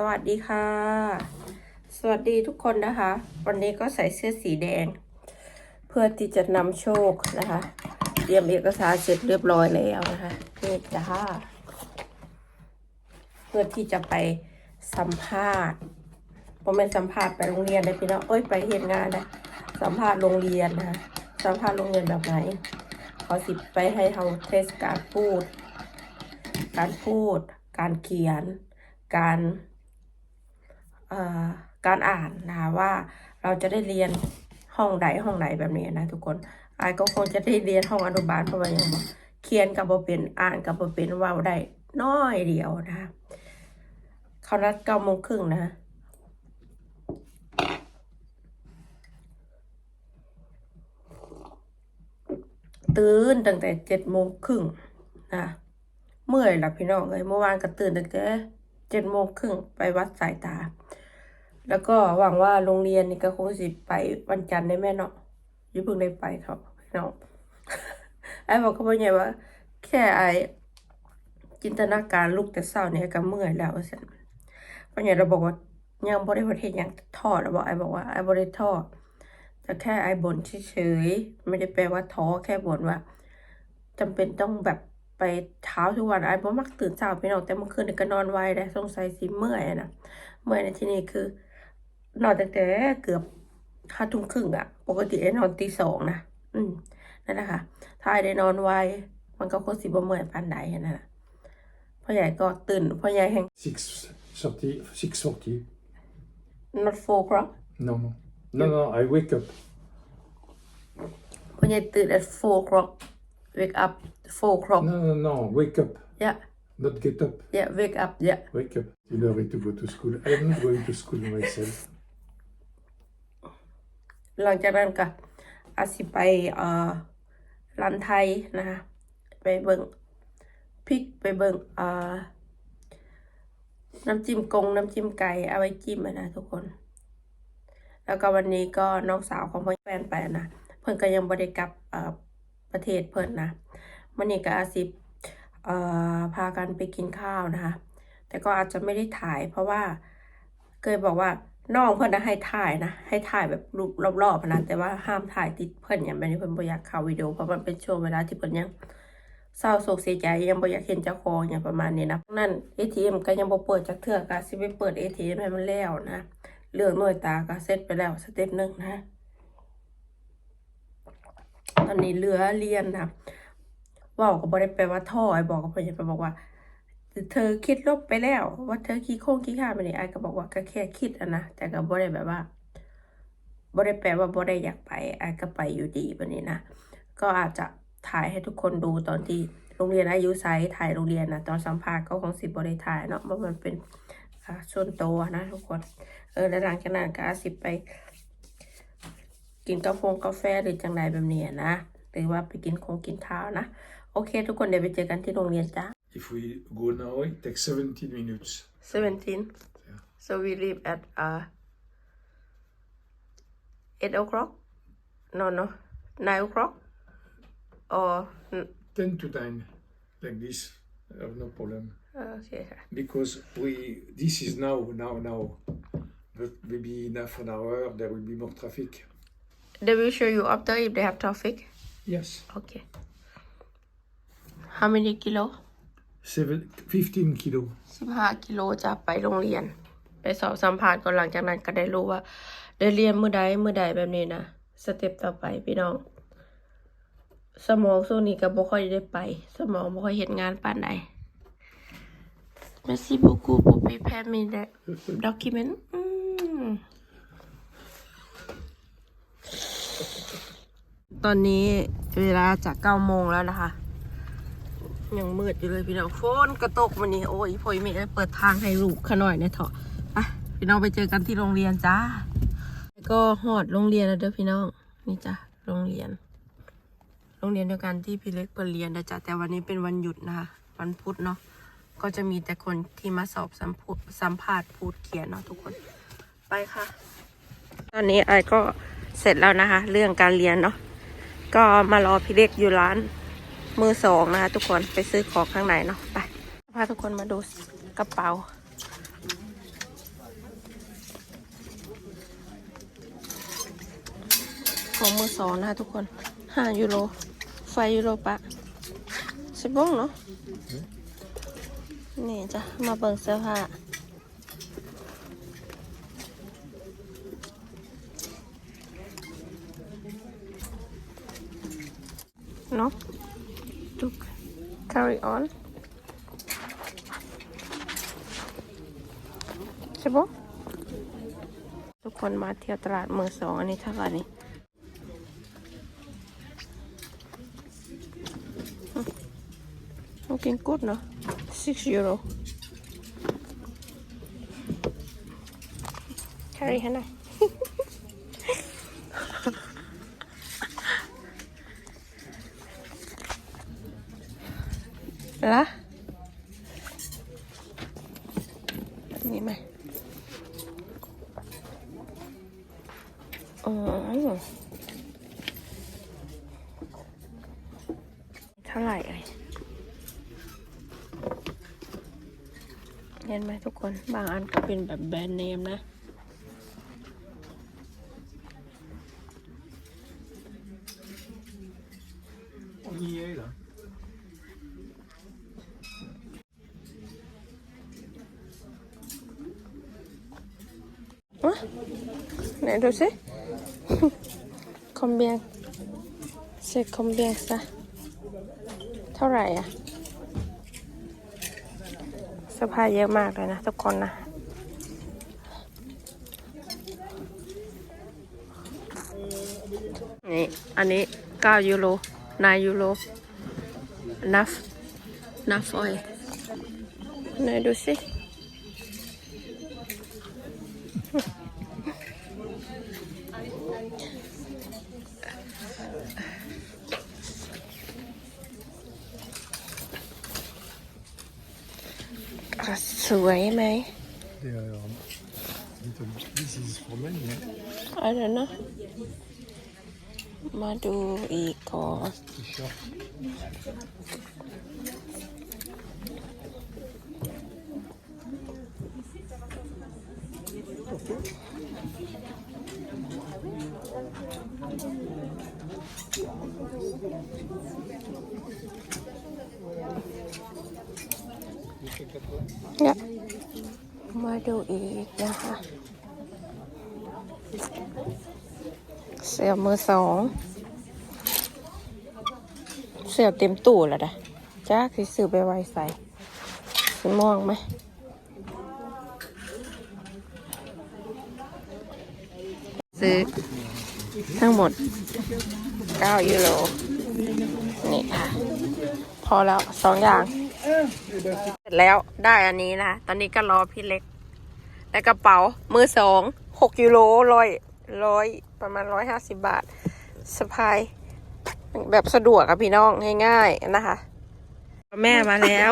สวัสดีค่ะ สวัสดีทุกคนนะคะ วันนี้ก็ใส่เสื้อสีแดง เพื่อที่จะนำโชคนะคะ เตรียมเอกสารเสร็จเรียบร้อยแล้วนะคะนี่จ้าเพื่อที่จะไปสัมภาษณ์ผมเป็นสัมภาษณ์ไปโรงเรียนได้พี่น้องเอ้ยไปเห็นงานนะสัมภาษณ์โรงเรียนนะสัมภาษณ์โรงเรียนแบบไหนขาสิไปให้เขาเทสการพูด การพูด การเขียน การ การอ่านนะคะว่าเราจะได้เรียนห้องใดห้องไหนแบบนี้นะทุกคนอายก็คงจะได้เรียนห้องอนุบาลเพราะว่ายังเขียนกับบ่เป็นอ่านกับบ่เป็นว่าได้น้อยเดียวนะคะเขานัดเก้าโมงครึ่งนะตื่นตั้งแต่เจ็ดโมงครึ่งนะเมื่อยหลับพี่น้องเลยเมื่อวานก็ตื่นตั้งแต่เจ็ดโมงครึ่งไปวัดสายตา แล้วก็หวังว่าโรงเรียนนี่ก็คงสิไปวันจันทร์ได้แม่เนาะยิ่เพิ่งได้ไปครับพี่น้องไอ้บอกเขาบอกไงว่า แค่ไอ้จินตนาการลูกแต่เศร้าเนี่ยก็เมื่อยแล้วสันเพราะอย่างเราบอกว่ายังบ่ได้ประเทศยังทอดเราบอกไอ้บอกว่าไอ้บ่ได้ทอดแต่แค่ไอ้บ่นเฉยๆไม่ได้แปลว่าท้อแค่บ่นว่าจำเป็นต้องแบบไปเช้าทุกวันไอ้บ่มักตื่นเช้าพี่น้องแต่เมื่อคืนก็นอนไวได้สงสัยสิเมื่อยนะเมื่อยในที่นี้คือ นอนตั้งแต่เกือบห้าทุ่มครึ่งอะปกติไอ้นอนตีสองนะอืมนั่นแหละค่ะถ้าไอ้ได้นอนไวมันก็คงสิบ่เมื่อยปานใดนั่นแหละพ่อใหญ่ก็ตื่นพ่อใหญ่แห่ง Six thirty, six forty. not four o'clock No, no, no, no. I wake up. พ่อใหญ่ตื่น at four o'clock wake up four o'clock No, no, no. Wake up, yeah not get up. yeah wake up yeah Wake up. In order to go to school. I am not going to school myself. หลังจากนั้นก็อาจสิไปเอ่อร้านไทยนะคะไปเบิ่งพริกไปเบิ่งเอ่อน้ำจิ้มกงน้ำจิ้มไก่เอาไว้จิ้มนะทุกคน แล้วก็วันนี้ก็น้องสาวของพ่อแฟนไปนะ เพิ่นก็ยังบ่ได้กลับเอ่อประเทศเพิ่นนะวันนี้ก็อาสิเอ่อพากันไปกินข้าวนะคะ แต่ก็อาจจะไม่ได้ถ่ายเพราะว่าเคยบอกว่า น้องเพิ่นนะให้ถ่ายนะ ให้ถ่ายแบบรูปรอบๆนะแต่ว่าห้ามถ่ายติดเพิ่อนอย่างแบบนี้เพิ่อนบอยากเข้าวิดีโอเพราะมันเป็นช่วงเวลาที่เพิ่อนยังเศร้าโศกเสียใจยังบอยากเห็นเจ้าของอย่างประมาณนี้นะนั่น ATM ก็ยังบ่เปิดจักเทื่อก็สิไปเปิด ATM ให้มันแล้วนะเรื่องหน่วยตาก็เสร็จไปแล้วสเต็ปหนึ่งนะตอนนี้เหลือเรียนนะเว่าก็บ่ได้แปลว่าท่อไอ้บอกกับเพิ่อย่าไปบอกว่า เธอคิดลบไปแล้ว ว่าเธอขี้โค้งขี้ข้าไปนี่ไอ้ก็บอกว่าก็แค่คิดอะนะแต่ก็บ่ได้แบบว่าบ่ได้แปลว่าบ่ได้อยากไปไอ้ก็ไปอยู่ดีแบบนี้นะก็อาจจะถ่ายให้ทุกคนดูตอนที่โรงเรียนอายุไซถ่ายโรงเรียนนะตอนสัมภาษณ์ก็คงสิบ่ได้ถ่ายเนาะเพราะมันเป็นอ่าส่วนตัวนะทุกคน เออแล้วหลังจากนั้นก็อาสิไปกินกาแฟกาแฟหรือจังไรแบบนี้นะ หรือว่าไปกินคงกินข้าวนะ โอเค ทุกคนเดี๋ยวไปเจอกันที่โรงเรียนจ้า if we go now, it takes 17 minutes. 17? Yeah. So we leave at uh, 8 o'clock? No, no, 9 o'clock? Or 10 to 9, like this. I have no problem. Okay. Because we, this is now, now, now. But maybe in half an hour, there will be more traffic. They will show you after if they have traffic? Yes. Okay. How many kilo? Seven, 15 kilo. 15กิโลจะไปโรงเรียน ไปสอบสัมภาษณ์ก่อนหลังจากนั้นก็ได้รู้ว่า ได้เรียนมือใดมือใดแบบนี้นะสเต็ปต่อไปพี่น้อง สมองช่วงนี้ก็บ่ค่อยได้ไป สมองบ่ค่อยเฮ็ดงานปานใด Merci beaucoup pour prepare me the document อืมตอนนี้เวลาจากเก้าโมงแล้วนะคะ ยังมืดอยู่เลยพี่น้องฝนกระตกวันนี้โอ้ยพ่อยไม่ได้เปิดทางให้ลูกขน่อยเนี่ยเถอะไปพี่น้องไปเจอกันที่โรงเรียนจ้าก็หอดโรงเรียนแล้วเด้อพี่น้องนี่จ้ะโรงเรียน โรงเรียนเดียวกันที่พี่เล็กเปิดเรียนนะจ๊ะแต่วันนี้เป็นวันหยุดนะคะวันพุธเนาะก็จะมีแต่คนที่มาสอบสัมภาสัมภาษณ์พูดเขียนเนาะทุกคนไปค่ะ ตอนนี้ไอก็เสร็จแล้วนะคะ เรื่องการเรียนเนาะก็มารอพี่เล็กอยู่ร้าน มือสองนะคะทุกคนไปซื้อของข้างในเนาะไปพาทุกคนมาดูกระเป๋า ของมือสองนะคะทุกคนห้ายูโรไฟยูโรปะสิบบ้งเนาะนี่จ้ะมาเบิ่งเสื้อผ้าเนาะ ทุก carry on ใช่ปะทุกคนมาเที่ยวตลาดมือสองอันนี้เท่าไหร่นี่ Looking good, no? Six euro. Carry henne. La? Ni mai. Oh. เท่าไหร่เอ่ยเห็นไหมทุกคน บางอันก็เป็นแบบแบรนด์เนมนะ On y est là. วะ ไหนดูสิคอมเบียงเซ็คอมเบียงซะเท่าไหร่อะเสื้อผ้าเยอะมากเลยนะทุกคนนะนี่อันนี้ 9 ยูโร9ยูโรนัฟนัฟออยไหนดูสิ สวยไหม Et alors, little, this is for men, yeah. อะไรนะ มาดูอีกก่อน T-shirt. เนี่ยมาดูอีกนะคะเสือมือสอง เสือเต็มตู้แล้วนะจ้าคือซื้อไปไว้ใส่สีม่วงไหมซื้อทั้งหมด 9 ยูโร นี่ค่ะ พอแล้วสองอย่าง เสร็จแล้วได้อันนี้นะ ตอนนี้ก็รอพี่เล็ก และกระเป๋ามือสองหกยูโรร้อยร้อยประมาณร้อยห้าสิบบาทสะพาย แบบสะดวกอะพี่น้องง่ายๆนะคะ ตัวแม่มาแล้ว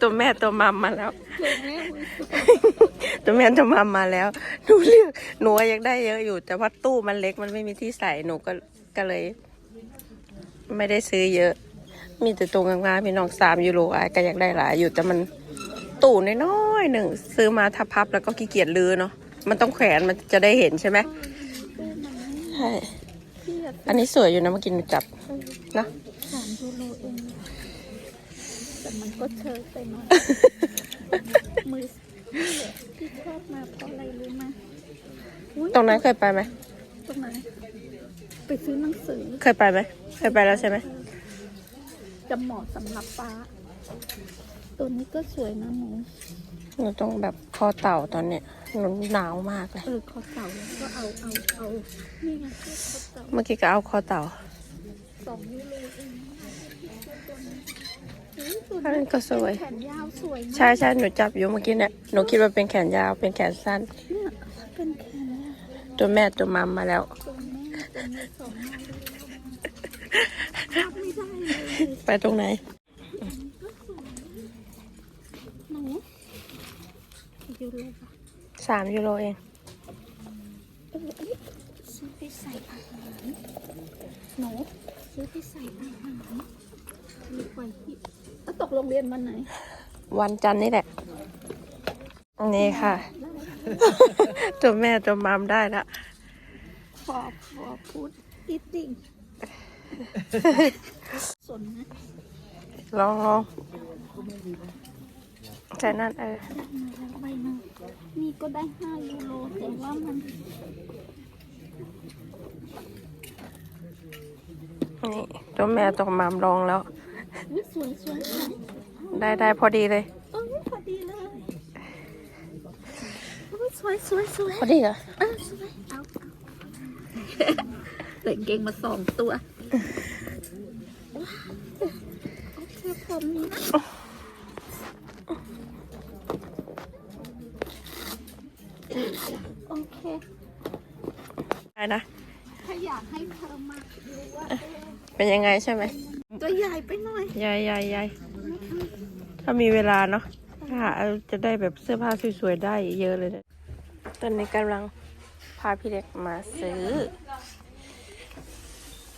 ตัวแม่ตัวมัมมาแล้ว ตัวแม่ตัวมัมมาแล้วหนูเลือกหนูยากได้เยอะอยู่ แต่ว่าตู้มันเล็กมันไม่มีที่ใส่หนูก็ก็เลย ไม่ได้ซื้อเยอะ มีแต่ตัวงามๆพี่น้องสามยูโรไอ้ก็อยากได้หลายอยู่แต่มันตู้น้อยๆหนึ่งซื้อมาทับพับแล้วก็ขี้เกียจลือเนาะมันต้องแขวนมันจะได้เห็นใช่ไหมใช่อันนี้สวยอยู่นะเมื่อกี้หนูจับนะสามยูโรเองแต่มันก็เชยไปหน่อยมือนี่แหละที่ชอบมาเพราะอะไรรู้ไหมอุ๊ยตรงนั้นเคยไปไหมตรงไหนไปซื้อหนังสือ เคยไปไหมเคยไปแล้วใช่ไหม จะเหมาะสำหรับป้า ตัวนี้ก็สวยนะหนูหนูต้องแบบคอเต่าตอนเนี้ยหนูหนาวมากเลย เออคอเต่าแล้วก็เอาเอาเอานี่ไงคอเต่าเมื่อกี้ก็เอาคอเต่าสองยูโรเองตัวนี้อุ๊ยตัวอันนั้นก็สวย แขนยาวสวยมากใช่ใช่หนูจับอยู่เมื่อกี้เนี่ยหนูคิดว่าเป็นแขนยาวเป็นแขนสั้น เนี่ยเป็นแขนยาวตัวแม่ตัวมัมมาแล้ว ตัวแม่ตัวนี้สองมาเลยรับ ไม่ได้เลยไปตรงไหนหนูอยู่เลยค่ะสามยูโรเองเออเอ้ยซื้อไปใส่อาหารหนูซื้อไปใส่อาหารมีไว้ที่แล้วตกโรงเรียนวันไหน วันจันทร์นี่แหละ นี่ค่ะตัวแม่ตัวมัมได้ละพอพอพูด eating สนนะลองลองใช่นั่นเออได้มาแล้วใบหนึงนี่ก็ได้ห้ายูโรแต่ว่ามันนี่ตัวแม่ตัวมามลองแล้วอุ๊ยสวยสวยสวยได้ได้พอดีเลยเออพอดีเลยอุ๊ยสวยสวยสวยพอดีเหรอเออสวยเอาแต่งเกงมาสองตัวโอเค ผมนี้นะโอเคได้นะ ถ้าอยากให้เธอมาดูว่าเออเป็นยังไงใช่ไหม ตัวใหญ่ไปหน่อย ยายยายยายถ้ามีเวลาเนาะถ้าเอาจะได้แบบเสื้อผ้าสวยๆได้เยอะเลยเนี่ยตอนนี้กำลังพาพี่เล็กมาซื้อ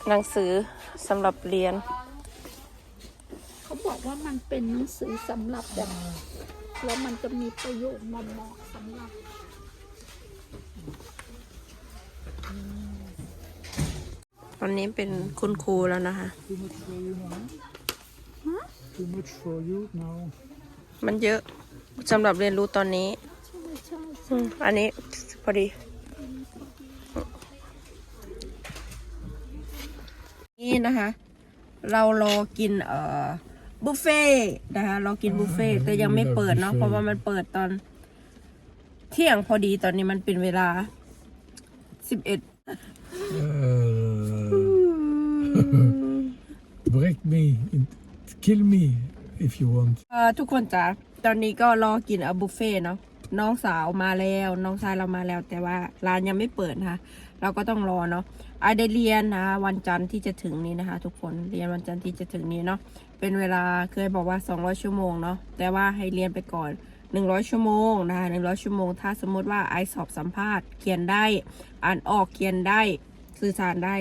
หนังสือสำหรับเรียน เขาบอกว่ามันเป็นหนังสือสำหรับแบบแล้วมันจะมีประโยชน์มาเหมาะสำหรับตอนนี้เป็นคุณครูแล้วนะคะ Too much for you now? Too much for you now? มันเยอะสำหรับเรียนรู้ตอนนี้ ใช่ใช่ อืมอันนี้พอดี นี่นะคะ เรารอกินเอ่อบุฟเฟ่ต์นะคะรอกินบุฟเฟ่ต์แต่ยังไม่เปิดเนาะเพราะว่ามันเปิดตอน เที่ยงพอดีตอนนี้มันเป็นเวลาสิบเอ็ด Uh, break me, in- kill me if you want. เอ่อทุกคนจ้ะตอนนี้ก็รอกินเอาบุฟเฟ่ต์เนาะน้องสาวมาแล้ว น้องชายเรามาแล้ว แต่ว่าร้านยังไม่เปิดนะคะ เราก็ต้องรอเนาะไอได้เรียนนะวันจันทร์ที่จะถึงนี้นะคะ ทุกคนเรียนวันจันทร์ที่จะถึงนี้เนาะเป็นเวลาเคยบอกว่า 200 ชั่วโมงเนาะแต่ว่าให้เรียนไปก่อน 100 ชั่วโมงนะคะ100 ชั่วโมง ถ้าสมมติว่าไอสอบสัมภาษณ์เขียนได้ อ่านออกเขียนได้สื่อสารได้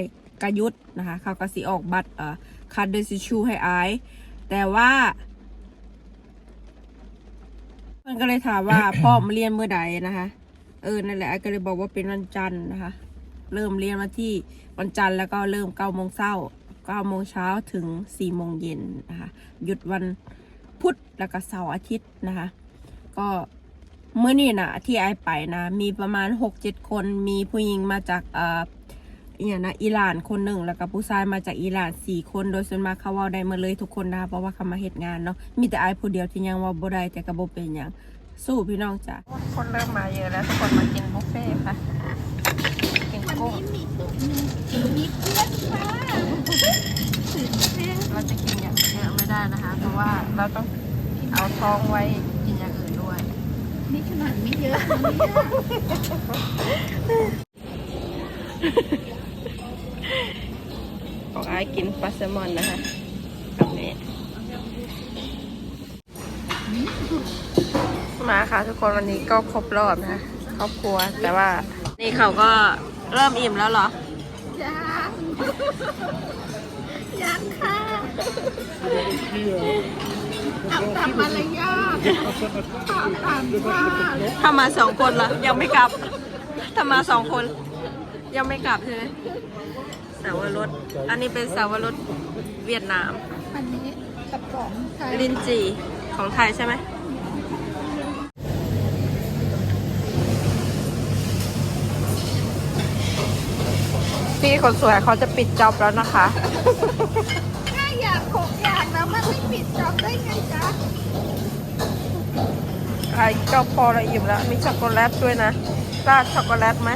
กระยุทธ์นะคะเขาก็สิออกบัตรเอ่อคัดเดซิชูให้ไอแต่ว่ามันก็เลยถามว่าพ่อมาเรียนเมื่อใดนะคะ เออ นั่นแหละไอ้ก็เลยบอกว่าเป็นวันจันทร์นะคะ เริ่มเรียนวันที่วันจันทร์แล้วก็เริ่มเก้าโมงเช้าเก้าโมงเช้าถึงสี่โมงเย็นนะคะหยุดวันพุธแล้วก็เสาร์อาทิตย์นะคะ ก็เมื่อนี่นะที่ไอไปนะ มีประมาณหกเจ็ดคนมีผู้หญิงมาจากเอ่ออหย่างนะอิหร่านคนหนึ่งแล้วก็ผู้ชายมาจากอิหร่านสี่คนโดยส่วนมากเขาเว่าได้มาเลยทุกคนนะคะเพราะว่าเขามาเหตุงานเนาะมีแต่ไอผู้เดียวที่ยังว่าบ่ได้แต่กระบบเป็นอย่างสู้พี่น้องจ้ะคนเริ่มมาเยอะแล้วทุกคนมากินบุฟเฟ่ค่ะ กิน วัน กุ้ง นี้มีมีเพื่อนค่ะตื่นเต้น เราจะกินอย่างเยอะไม่ได้นะคะ เพราะว่า เราต้องเอาท้องไว้กินอย่างอื่นด้วย นี่ขนาดไม่เยอะนะเนี่ยของไอายกินปลาแซลมอนนะคะแบบนี้มาค่ะทุกคนวันนี้ก็ครบรอบนะคะครอบครัวแต่ว่านี่เขาก็เริ่มอิ่มแล้วเหรอ ยัง ยังค่ะ ทำตามมารยาททำตามว่าถ้ามาสองคนล่ะยังไม่กลับถ้ามาสองคน ยังไม่กลับใช่ไหมสาวรสอันนี้เป็นสาวรสเวียดนาม อันนี้กระป๋องไทยลินจีของไทยใช่ไหมพี่คนสวยเขาจะปิดจ็อบแล้วนะคะ ถ้าอยากหกอย่างแล้วมันไม่ปิดจอบ ได้ไงจ๊ะไอ้เจ้าพอละอิ่มแล้ว มีช็อกโกแลตด้วยนะราดช็อกโกแลตไหม